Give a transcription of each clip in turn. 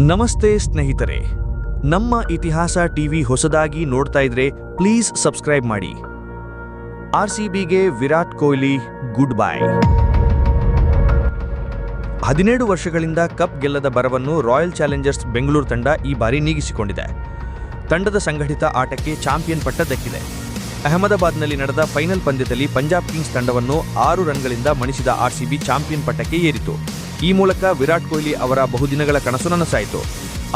ನಮಸ್ತೆ ಸ್ನೇಹಿತರೆ, ನಮ್ಮ ಇತಿಹಾಸ ಟಿವಿ ಹೊಸದಾಗಿ ನೋಡ್ತಾ ಇದ್ರೆ ಪ್ಲೀಸ್ ಸಬ್ಸ್ಕ್ರೈಬ್ ಮಾಡಿ. ಆರ್ ಸಿ ಬಿಗೆ ವಿರಾಟ್ ಕೊಹ್ಲಿ ಗುಡ್ ಬೈ. ಹದಿನೇಳು ವರ್ಷಗಳಿಂದ ಕಪ್ ಗೆಲ್ಲದ ಬರವನ್ನು ರಾಯಲ್ ಚಾಲೆಂಜರ್ಸ್ ಬೆಂಗಳೂರು ತಂಡ ಈ ಬಾರಿ ನೀಗಿಸಿಕೊಂಡಿದೆ. ತಂಡದ ಸಂಘಟಿತ ಆಟಕ್ಕೆ ಚಾಂಪಿಯನ್ ಪಟ್ಟ ದಕ್ಕಿದೆ. ಅಹಮದಾಬಾದ್ನಲ್ಲಿ ನಡೆದ ಫೈನಲ್ ಪಂದ್ಯದಲ್ಲಿ ಪಂಜಾಬ್ ಕಿಂಗ್ಸ್ ತಂಡವನ್ನು ಆರು ರನ್ಗಳಿಂದ ಮಣಿಸಿದ ಆರ್ಸಿಬಿ ಚಾಂಪಿಯನ್ ಪಟ್ಟಕ್ಕೆ ಏರಿತು. ಈ ಮೂಲಕ ವಿರಾಟ್ ಕೊಹ್ಲಿ ಅವರ ಬಹುದಿನಗಳ ಕನಸು ನನಸಾಯಿತು.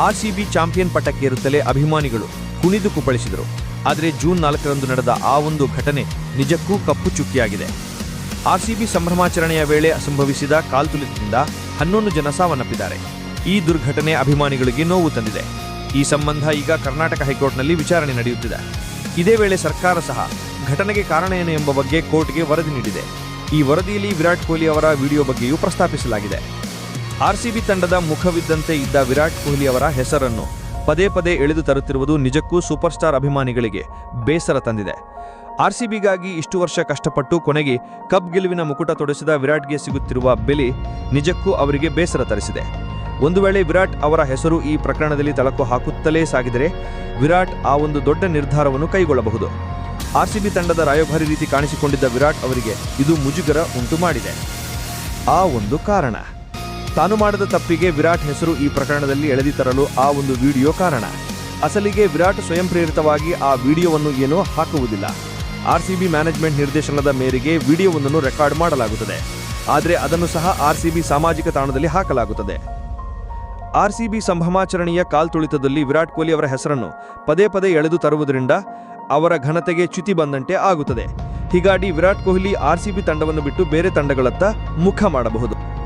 ಆರ್ಸಿಬಿ ಚಾಂಪಿಯನ್ ಪಟ್ಟಕ್ಕೇರುತ್ತಲೇ ಅಭಿಮಾನಿಗಳು ಕುಣಿದು ಕುಪ್ಪಳಿಸಿದರು. ಆದರೆ ಜೂನ್ ನಾಲ್ಕರಂದು ನಡೆದ ಆ ಒಂದು ಘಟನೆ ನಿಜಕ್ಕೂ ಕಪ್ಪು ಚುಕ್ಕಿಯಾಗಿದೆ. ಆರ್ಸಿಬಿ ಸಂಭ್ರಮಾಚರಣೆಯ ವೇಳೆ ಸಂಭವಿಸಿದ ಕಾಲ್ತುಲಿತದಿಂದ ಹನ್ನೊಂದು ಜನ ಸಾವನ್ನಪ್ಪಿದ್ದಾರೆ. ಈ ದುರ್ಘಟನೆ ಅಭಿಮಾನಿಗಳಿಗೆ ನೋವು ತಂದಿದೆ. ಈ ಸಂಬಂಧ ಈಗ ಕರ್ನಾಟಕ ಹೈಕೋರ್ಟ್ನಲ್ಲಿ ವಿಚಾರಣೆ ನಡೆಯುತ್ತಿದೆ. ಇದೇ ವೇಳೆ ಸರ್ಕಾರ ಸಹ ಘಟನೆಗೆ ಕಾರಣ ಏನು ಎಂಬ ಬಗ್ಗೆ ಕೋರ್ಟ್ಗೆ ವರದಿ ನೀಡಿದೆ. ಈ ವರದಿಯಲ್ಲಿ ವಿರಾಟ್ ಕೊಹ್ಲಿ ಅವರ ವಿಡಿಯೋ ಬಗ್ಗೆಯೂ ಪ್ರಸ್ತಾಪಿಸಲಾಗಿದೆ. ಆರ್ಸಿಬಿ ತಂಡದ ಮುಖವಿದ್ದಂತೆ ಇದ್ದ ವಿರಾಟ್ ಕೊಹ್ಲಿ ಅವರ ಹೆಸರನ್ನು ಪದೇ ಪದೇ ಎಳೆದು ತರುತ್ತಿರುವುದು ನಿಜಕ್ಕೂ ಸೂಪರ್ ಸ್ಟಾರ್ ಅಭಿಮಾನಿಗಳಿಗೆ ಬೇಸರ ತಂದಿದೆ. ಆರ್ಸಿಬಿಗಾಗಿ ಇಷ್ಟು ವರ್ಷ ಕಷ್ಟಪಟ್ಟು ಕೊನೆಗೆ ಕಪ್ ಗೆಲುವಿನ ಮುಕುಟ ತೊಡಸಿದ ವಿರಾಟ್ಗೆ ಸಿಗುತ್ತಿರುವ ಬೆಲೆ ನಿಜಕ್ಕೂ ಅವರಿಗೆ ಬೇಸರ ತರಿಸಿದೆ. ಒಂದು ವೇಳೆ ವಿರಾಟ್ ಅವರ ಹೆಸರು ಈ ಪ್ರಕರಣದಲ್ಲಿ ತಳಕು ಹಾಕುತ್ತಲೇ ಸಾಗಿದರೆ ವಿರಾಟ್ ಆ ಒಂದು ದೊಡ್ಡ ನಿರ್ಧಾರವನ್ನು ಕೈಗೊಳ್ಳಬಹುದು. ಆರ್ಸಿಬಿ ತಂಡದ ರಾಯಭಾರಿ ರೀತಿ ಕಾಣಿಸಿಕೊಂಡಿದ್ದ ವಿರಾಟ್ ಅವರಿಗೆ ಇದು ಮುಜುಗರ ಉಂಟು ಮಾಡಿದೆ. ಆ ಒಂದು ಕಾರಣ. ತಾನು ಮಾಡದ ತಪ್ಪಿಗೆ ವಿರಾಟ್ ಹೆಸರು ಈ ಪ್ರಕರಣದಲ್ಲಿ ಎಳೆದಿ ತರಲು ಆ ಒಂದು ವಿಡಿಯೋ ಕಾರಣ. ಅಸಲಿಗೆ ವಿರಾಟ್ ಸ್ವಯಂ ಪ್ರೇರಿತವಾಗಿ ಆ ವಿಡಿಯೋವನ್ನು ಏನೂ ಹಾಕುವುದಿಲ್ಲ. ಆರ್ಸಿಬಿ ಮ್ಯಾನೇಜ್ಮೆಂಟ್ ನಿರ್ದೇಶನದ ಮೇರೆಗೆ ವಿಡಿಯೋವೊಂದನ್ನು ರೆಕಾರ್ಡ್ ಮಾಡಲಾಗುತ್ತದೆ. ಆದರೆ ಅದನ್ನು ಸಹ ಆರ್ಸಿಬಿ ಸಾಮಾಜಿಕ ತಾಣದಲ್ಲಿ ಹಾಕಲಾಗುತ್ತದೆ. ಆರ್ಸಿಬಿ ಸಂಭ್ರಮಾಚರಣೆಯ ಕಾಲ್ತುಳಿತದಲ್ಲಿ ವಿರಾಟ್ ಕೊಹ್ಲಿ ಅವರ ಹೆಸರನ್ನು ಪದೇ ಪದೇ ಎಳೆದು ತರುವುದರಿಂದ ಅವರ ಘನತೆಗೆ ಚ್ಯುತಿ ಬಂದಂತೆ ಆಗುತ್ತದೆ. ಹೀಗಾಗಿ ವಿರಾಟ್ ಕೊಹ್ಲಿ ಆರ್ಸಿಬಿ ತಂಡವನ್ನು ಬಿಟ್ಟು ಬೇರೆ ತಂಡಗಳತ್ತ ಮುಖ ಮಾಡಬಹುದು.